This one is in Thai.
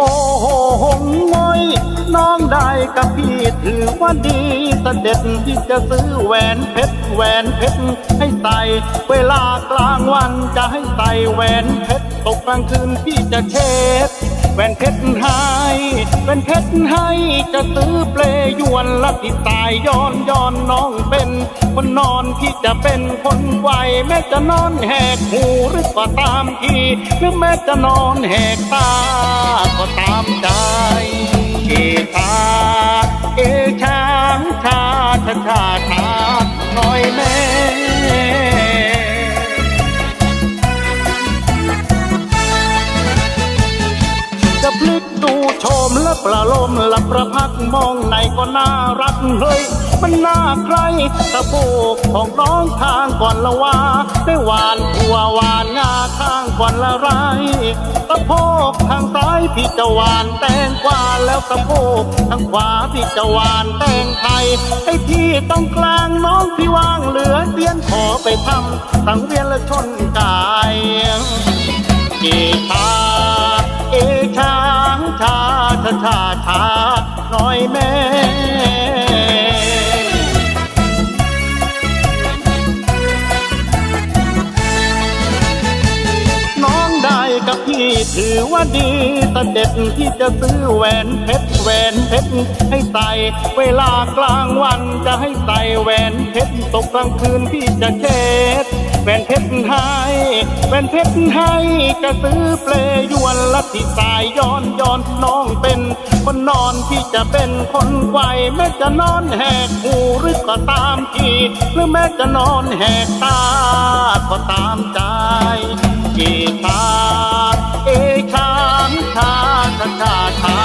โหงงอยน้องได้กับพี่ถือว่าดีสเสด็จที่จะซื้อแหวนเพชรแหวนเพชรให้ใส่เวลากลางวันจะให้ใส่แหวนเพชรตกกลางคืนพี่จะเช็ดแหวนเพชรหาย เป็นเพชรให้จะซื้อเปลยวนละที่ตายย้อนย้อนน้องเป็น คนนอนพี่จะเป็นคนไหวแม้จะนอนแหกหูหรือก็ตามทีหรือแม้จะนอนแหกตาก็ตามใจ กดูโฉมและประโลมและประพักมองไหนก็น่ารักเฮ้ยมันน่าใครตะโพกของน้องทางก่อนละว่าได้หวานหัวหวานงาทางก่อนละไรตะโพกทางซ้ายพี่จะหวานแตงกวาแล้วตะโพกทางขวาพี่จะหวานแตงไทยไอ้ที่ต้องกลางน้องพี่ว่างเหลือเตียนขอไปทำสังเวียนและชนกายเอชาาชาชาชาหน่อยแม่น้องได้กับพี่ถือว่าดีเสด็จที่จะซื้อแหวนเพชร นเพชรให้ใส่เวลากลางวันจะให้ใส่แหวนเพชรตกกลางคืนพี่จะเช็ดแหวนเพชรให้แหวนเพชรให้จะซื้อเปลยวนละที่สายย้อนย้อนน้องเป็นคนนอนพี่จะเป็นคนไหวแม้จะนอนแหกหูหรือก็ตามทีหรือแม้จะนอนแหกตาก็ตามใจเอชาเอชามชาชาชาชา